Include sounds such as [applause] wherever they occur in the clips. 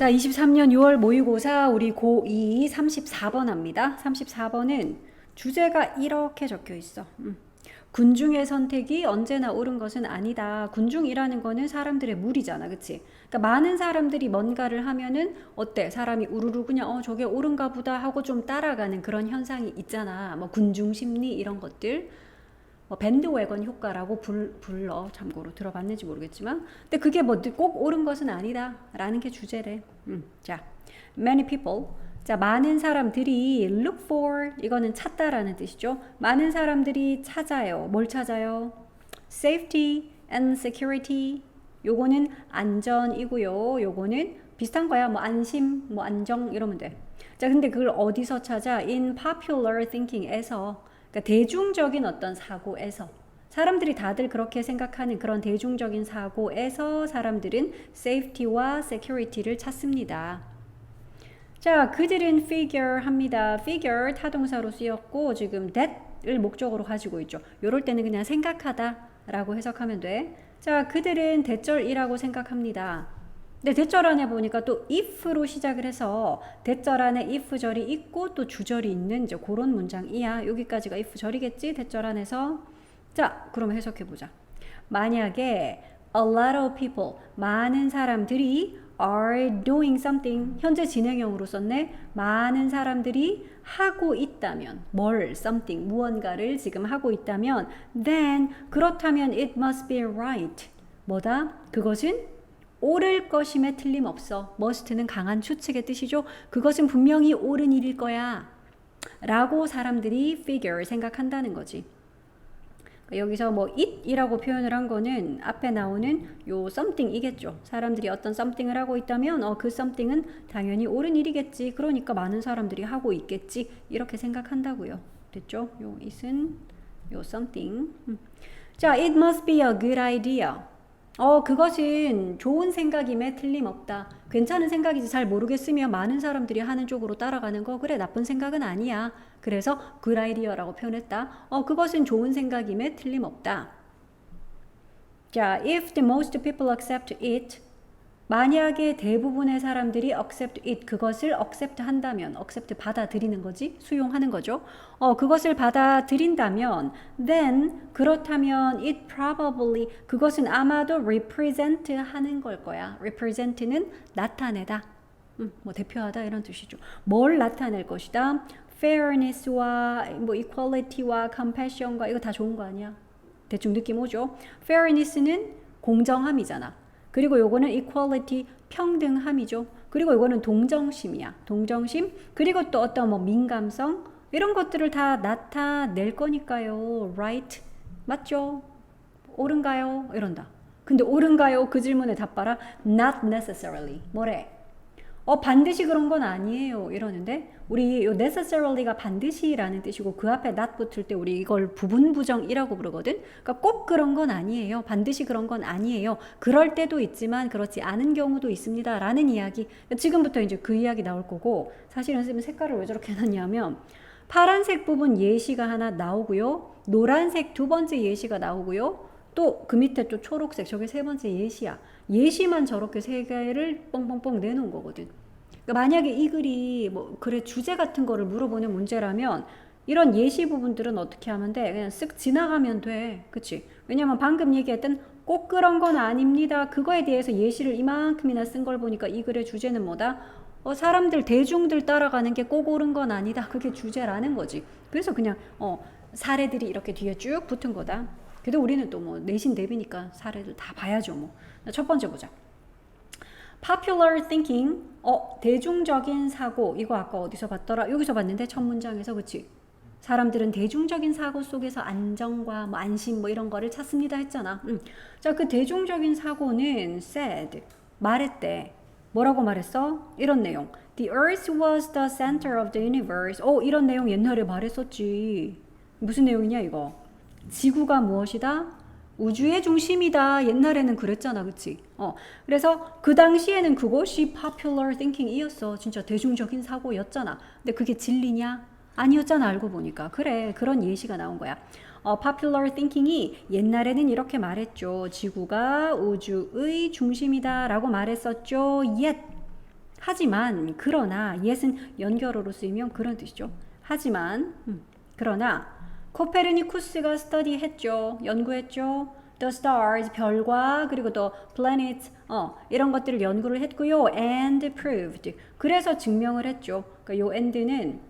자, 23년 6월 모의고사 우리 고2 34번 합니다. 34번은 주제가 이렇게 적혀 있어. 음. 군중의 선택이 언제나 옳은 것은 아니다. 군중이라는 거는 사람들의 무리잖아. 그치? 그러니까 많은 사람들이 뭔가를 하면은 어때? 사람이 우르르 그냥 어, 저게 옳은가 보다 하고 좀 따라가는 그런 현상이 있잖아. 뭐 군중 심리 이런 것들. 뭐 밴드웨건 효과라고 불, 불러 참고로 들어봤는지 모르겠지만 근데 그게 뭐 꼭 옳은 것은 아니다 라는 게 주제래. 음, 자 many people. 자 많은 사람들이 look for 이거는 찾다라는 뜻이죠. 많은 사람들이 찾아요. 뭘 찾아요? safety and security. 요거는 안전이고요. 요거는 비슷한 거야. 뭐 안심 뭐 안정 이러면 돼 자 근데 그걸 어디서 찾아? in popular thinking에서 그러니까 대중적인 어떤 사고에서 사람들이 다들 그렇게 생각하는 그런 대중적인 사고에서 사람들은 safety와 security를 찾습니다. 자, 그들은 figure 합니다. figure 타동사로 쓰였고 지금 that을 목적으로 가지고 있죠. 요럴 때는 그냥 생각하다라고 해석하면 돼. 자, 그들은 대절이라고 생각합니다. 근데 대절 안에 보니까 또 if로 시작을 해서 대절 안에 if 절이 있고 또 주절이 있는 이제 그런 문장이야. 여기까지가 if 절이겠지? 대절 안에서. 자, 그럼 해석해 보자. 만약에 a lot of people 많은 사람들이 are doing something 현재 진행형으로 썼네. 많은 사람들이 하고 있다면 뭘 something 무언가를 지금 하고 있다면 then 그렇다면 it must be right. 뭐다? 그것은 옳을 것임에 틀림없어. must는 강한 추측의 뜻이죠. 그것은 분명히 옳은 일일 거야. 라고 사람들이 figure 생각한다는 거지. 여기서 뭐 it이라고 표현을 한 거는 앞에 나오는 요 something이겠죠. 사람들이 어떤 something을 하고 있다면 어, 그 something은 당연히 옳은 일이겠지. 그러니까 많은 사람들이 하고 있겠지. 이렇게 생각한다고요. 됐죠? 요 it은 요 something. 음. 자, it must be a good idea. 어, 그것은 좋은 생각임에 틀림없다. 괜찮은 생각이지 잘 모르겠으면 많은 사람들이 하는 쪽으로 따라가는 거 그래 나쁜 생각은 아니야. 그래서 good idea라고 표현했다. 어, 그것은 좋은 생각임에 틀림없다. 자, if the most people accept it, 만약에 대부분의 사람들이 accept it 그것을 accept 한다면 accept 받아들이는 거지 수용하는 거죠. 어 그것을 받아들인다면 then 그렇다면 it probably 그것은 아마도 represent 하는 걸 거야. represent는 나타내다. 음, 뭐 대표하다 이런 뜻이죠. 뭘 나타낼 것이다. fairness와 뭐 equality와 compassion과 이거 다 좋은 거 아니야? 대충 느낌 오죠. fairness는 공정함이잖아. 그리고 요거는 equality 평등함이죠. 그리고 요거는 동정심이야. 동정심. 그리고 또 어떤 뭐 민감성 이런 것들을 다 나타낼 거니까요. right 맞죠? 옳은가요? 이런다. 근데 옳은가요? 그 질문에 답봐라. not necessarily. 뭐래? 어 반드시 그런 건 아니에요. 이러는데 우리 요 necessarily가 반드시라는 뜻이고 그 앞에 not 붙을 때 우리 이걸 부분 부정이라고 부르거든. 그러니까 꼭 그런 건 아니에요. 반드시 그런 건 아니에요. 그럴 때도 있지만 그렇지 않은 경우도 있습니다 라는 이야기. 지금부터 이제 그 이야기 나올 거고 사실은 선생님 색깔을 왜 저렇게 해놨냐면 파란색 부분 예시가 하나 나오고요. 노란색 두 번째 예시가 나오고요 또 그 밑에 또 초록색 저게 세 번째 예시야 예시만 저렇게 세 개를 뻥뻥뻥 내놓은 거거든. 그러니까 만약에 이 글이 뭐 그래 주제 같은 거를 물어보는 문제라면 이런 예시 부분들은 어떻게 하면 돼? 그냥 쓱 지나가면 돼. 그치? 왜냐면 방금 얘기했던 꼭 그런 건 아닙니다. 그거에 대해서 예시를 이만큼이나 쓴 걸 보니까 이 글의 주제는 뭐다? 어, 사람들, 대중들 따라가는 게 꼭 옳은 건 아니다. 그게 주제라는 거지. 그래서 그냥, 어, 사례들이 이렇게 뒤에 쭉 붙은 거다. 그래도 우리는 또 뭐 내신 대비니까 사례를 다 봐야죠. 뭐. 첫 번째 보자. popular thinking. 어, 대중적인 사고. 이거 아까 어디서 봤더라? 여기서 봤는데 첫 문장에서 그치? 사람들은 대중적인 사고 속에서 안정과 뭐 안심 뭐 이런 거를 찾습니다 했잖아. 음. 자, 그 대중적인 사고는 said 말했대. 뭐라고 말했어? 이런 내용. The earth was the center of the universe. 어, 이런 내용 옛날에 말했었지. 무슨 내용이냐 이거? 지구가 무엇이다? 우주의 중심이다. 옛날에는 그랬잖아, 그치? 어, 그래서 그 당시에는 그것이 popular thinking이었어. 진짜 대중적인 사고였잖아. 근데 그게 진리냐? 아니었잖아, 알고 보니까. 그래, 그런 예시가 나온 거야. 어, popular thinking이 옛날에는 이렇게 말했죠. 지구가 우주의 중심이다 라고 말했었죠. yet. 하지만 그러나 yet은 연결어로 쓰이면 그런 뜻이죠. 하지만 음, 그러나 코페르니쿠스가 스터디했죠. 연구했죠. The stars 별과 그리고 또 planet 어, 이런 것들을 연구를 했고요. and proved 그래서 증명을 했죠. 그러니까 요 and는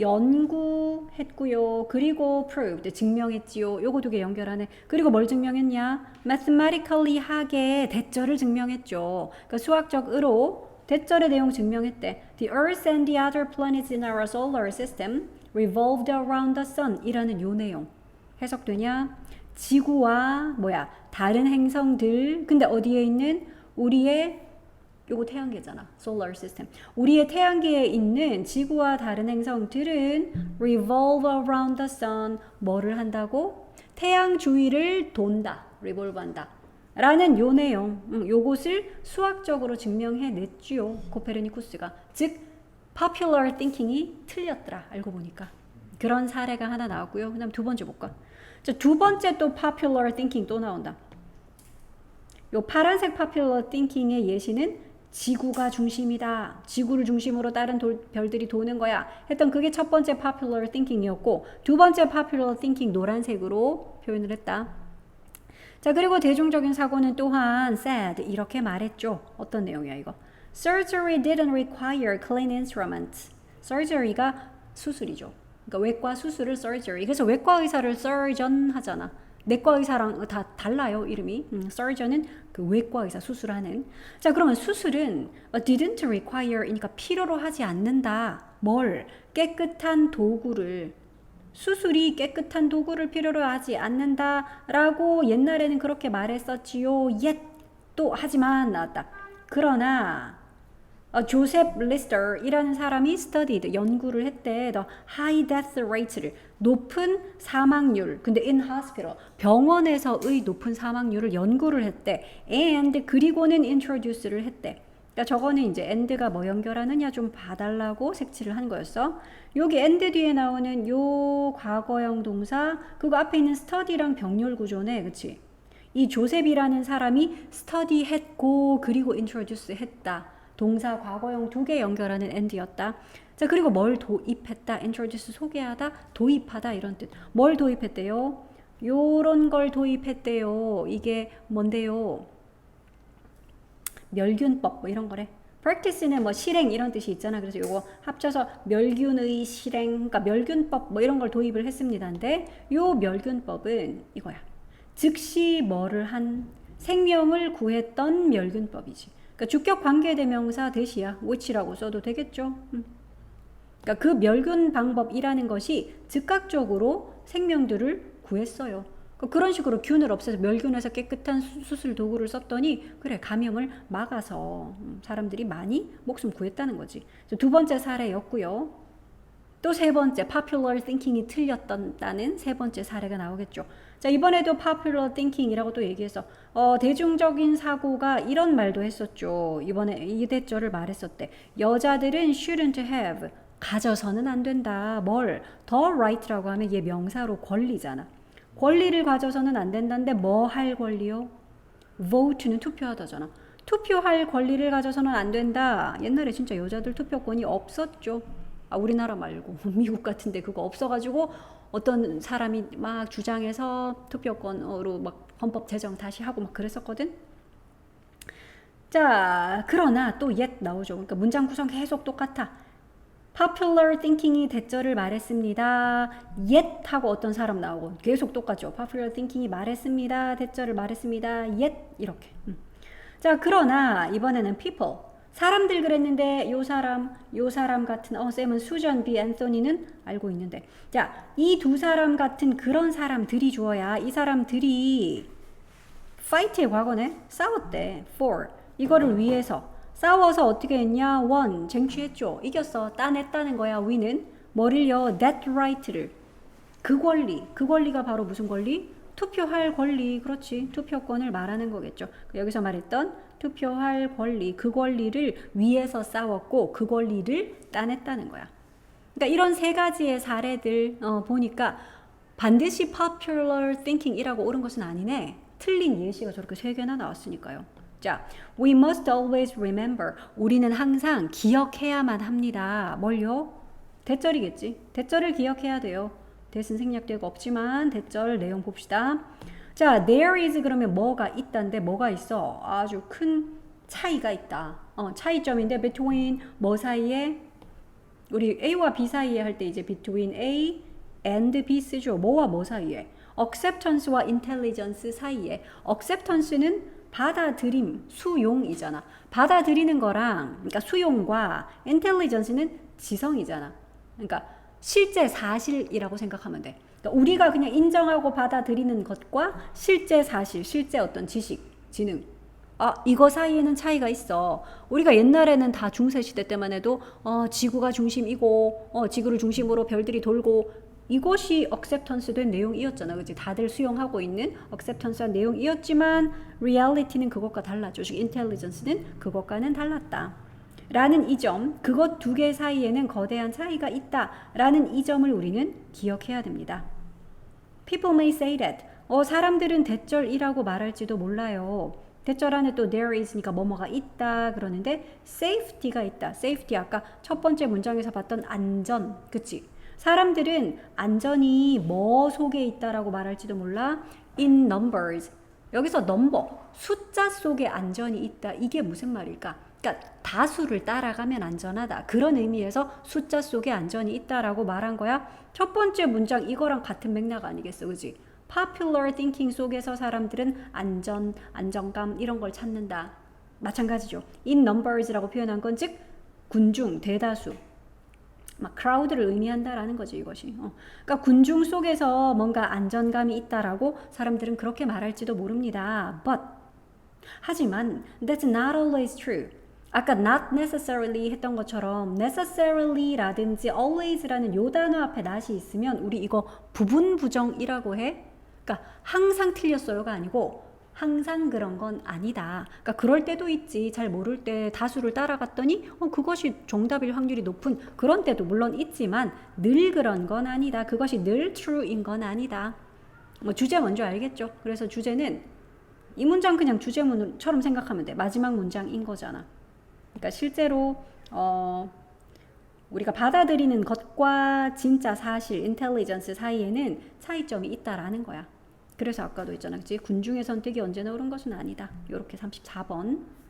연구했고요. 그리고 proved 증명했지요. 요거 두 개 연결하네. 그리고 뭘 증명했냐? mathematically 하게 대절을 증명했죠. 그러니까 수학적으로 대절의 내용 증명했대. The Earth and the other planets in our solar system revolved around the sun 이라는 요 내용 해석되냐? 지구와 뭐야 다른 행성들 근데 어디에 있는 우리의 요거 태양계잖아. solar system. 우리의 태양계에 있는 지구와 다른 행성들은 revolve around the sun 뭐를 한다고? 태양 주위를 돈다. revolve 한다. 라는 요 내용. 음, 요것을 수학적으로 증명해 냈지요. 코페르니쿠스가. 즉 popular thinking이 틀렸더라. 알고 보니까. 그런 사례가 하나 나왔고요. 그 다음 두 번째 볼까? 자, 두 번째 또 popular thinking 또 나온다. 요 파란색 popular thinking의 예시는 지구가 중심이다. 지구를 중심으로 다른 돌, 별들이 도는 거야. 했던 그게 첫 번째 popular thinking이었고 두 번째 popular thinking 노란색으로 표현을 했다. 자, 그리고 대중적인 사고는 또한 said 이렇게 말했죠. 어떤 내용이야, 이거? Surgery didn't require clean instruments. surgery가 수술이죠. 그러니까 외과 수술을 surgery. 그래서 외과 의사를 surgeon 하잖아. 내과 의사랑 다 달라요 이름이. 음, surgeon은 그 외과 의사 수술하는. 자 그러면 수술은 didn't require이니까 필요로 하지 않는다. 뭘 깨끗한 도구를 수술이 깨끗한 도구를 필요로 하지 않는다라고 옛날에는 그렇게 말했었지요. yet 또 하지만 나왔다. 그러나 어, 조셉 리스터이라는 사람이 studied 연구를 했대. the high rate를 높은 사망률. 근데 in hospital 병원에서의 높은 사망률을 연구를 했대. and 그리고는 introduce를 했대. 그러니까 저거는 이제 and가 뭐 연결하느냐 좀 봐달라고 색칠을 한 거였어. 여기 and 뒤에 나오는 요 과거형 동사 그거 앞에 있는 study랑 병렬 구조네, 그렇지? 이 조셉이라는 사람이 study 했고 그리고 introduce 했다. 동사 과거형 두 개 연결하는 and였다. 자 그리고 뭘 도입했다, introduce 소개하다, 도입하다 이런 뜻. 뭘 도입했대요? 요런 걸 도입했대요. 이게 뭔데요? 멸균법 뭐 이런 거래. practice는 뭐 실행 이런 뜻이 있잖아. 그래서 요거 합쳐서 멸균의 실행, 그러니까 멸균법 뭐 이런 걸 도입을 했습니다인데 요 멸균법은 이거야. 즉시 뭐를 한 생명을 구했던 멸균법이지. 그러니까 주격 관계대명사 대시야. which라고 써도 되겠죠. 음. 그러니까 그 멸균 방법이라는 것이 즉각적으로 생명들을 구했어요. 그런 식으로 균을 없애서 멸균해서 깨끗한 수- 수술 도구를 썼더니 그래 감염을 막아서 음, 사람들이 많이 목숨 구했다는 거지. 두 번째 사례였고요. 또 세 번째 popular thinking이 틀렸다는 세 번째 사례가 나오겠죠. 자 이번에도 popular thinking이라고 또 얘기해서 어, 대중적인 사고가 이런 말도 했었죠. 이번에 이 대절을 말했었대. 여자들은 shouldn't have 가져서는 안 된다. 뭘? the right라고 하면 얘 명사로 권리잖아. 권리를 가져서는 안 된다는데 뭐 할 권리요? vote는 투표하다잖아. 투표할 권리를 가져서는 안 된다. 옛날에 진짜 여자들 투표권이 없었죠. 아, 우리나라 말고 [laughs] 미국 같은데 그거 없어가지고 어떤 사람이 막 주장해서 투표권으로 막 헌법 제정 다시 하고 막 그랬었거든. 자, 그러나 또 yet 나오죠. 그러니까 문장 구성 계속 똑같아. Popular thinking이 대절을 말했습니다. yet 하고 어떤 사람 나오고 계속 똑같죠. popular thinking이 말했습니다. 대절을 말했습니다. yet 이렇게. 음. 자, 그러나 이번에는 people. 사람들 그랬는데 요 사람, 요 사람 같은 어 쌤은 수전 비 앤서니는 알고 있는데. 자, 이 두 사람 같은 그런 사람들이 주어야 이 사람들이 fight의 과거네. 싸웠대. for. 이거를 위해서 싸워서 어떻게 했냐? won. 쟁취했죠. 이겼어. 따냈다는 거야. 위는 뭐를요? that right를. 그 권리. 그 권리가 바로 무슨 권리? 투표할 권리. 그렇지. 투표권을 말하는 거겠죠. 여기서 말했던 투표할 권리. 그 권리를 위해서 싸웠고 그 권리를 따냈다는 거야. 그러니까 이런 세 가지의 사례들 어, 보니까 반드시 popular thinking이라고 옳은 것은 아니네. 틀린 예시가 저렇게 세 개나 나왔으니까요. 자, we must always remember. 우리는 항상 기억해야만 합니다. 뭘요? 대절이겠지. 대절을 기억해야 돼요. 대신 생략되고 없지만 대절 내용 봅시다. 자, there is 그러면 뭐가 있다인데 뭐가 있어? 아주 큰 차이가 있다. 어, 차이점인데 between 뭐 사이에 우리 A와 B 사이에 할 때 이제 between A and B 쓰죠. 뭐와 뭐 사이에? acceptance와 intelligence 사이에. acceptance는 받아들임, 수용이잖아. 받아들이는 거랑 그러니까 수용과 intelligence는 지성이잖아. 그러니까 실제 사실이라고 생각하면 돼. 그러니까 우리가 그냥 인정하고 받아들이는 것과 실제 사실, 실제 어떤 지식, 지능 아, 이거 사이에는 차이가 있어. 우리가 옛날에는 다 중세 시대 때만 해도 어, 지구가 중심이고 어, 지구를 중심으로 별들이 돌고 이것이 acceptance 된 내용이었잖아. 그지? 다들 수용하고 있는 acceptance한 내용이었지만 reality는 그것과 달랐죠. 즉 intelligence는 그것과는 달랐다. 라는 이 점, 그것 두 개 사이에는 거대한 차이가 있다. 라는 이 점을 우리는 기억해야 됩니다. People may say that. 어, 사람들은 대절이라고 말할지도 몰라요. 대절 안에 또 there is니까 뭐뭐가 있다 그러는데 safety가 있다. safety 아까 첫 번째 문장에서 봤던 안전, 그치? 사람들은 안전이 뭐 속에 있다라고 말할지도 몰라. in numbers. 여기서 넘버, 숫자 속에 안전이 있다. 이게 무슨 말일까? 그러니까 다수를 따라가면 안전하다. 그런 의미에서 숫자 속에 안전이 있다라고 말한 거야. 첫 번째 문장 이거랑 같은 맥락 아니겠어, 그지? popular thinking 속에서 사람들은 안전, 안정감 이런 걸 찾는다. 마찬가지죠. in numbers라고 표현한 건 즉 군중, 대다수. 막 crowd를 의미한다라는 거지 이것이. 어. 그러니까 군중 속에서 뭔가 안전감이 있다라고 사람들은 그렇게 말할지도 모릅니다. But 하지만 that's not always true. 아까 not necessarily 했던 것처럼 necessarily라든지 always라는 요 단어 앞에 not이 있으면 우리 이거 부분 부정이라고 해. 그러니까 항상 틀렸어요가 아니고 항상 그런 건 아니다. 그러니까 그럴 때도 있지. 잘 모를 때 다수를 따라갔더니 어, 그것이 정답일 확률이 높은 그런 때도 물론 있지만 늘 그런 건 아니다. 그것이 늘 true인 건 아니다. 뭐 주제 먼저 알겠죠? 그래서 주제는 이 문장 그냥 주제문처럼 생각하면 돼. 마지막 문장인 거잖아. 그러니까 실제로 어 우리가 받아들이는 것과 진짜 사실, 인텔리전스 사이에는 차이점이 있다라는 거야. 그래서 아까도 있잖아. 그치? 군중의 선택이 언제나 옳은 것은 아니다. 요렇게 34번.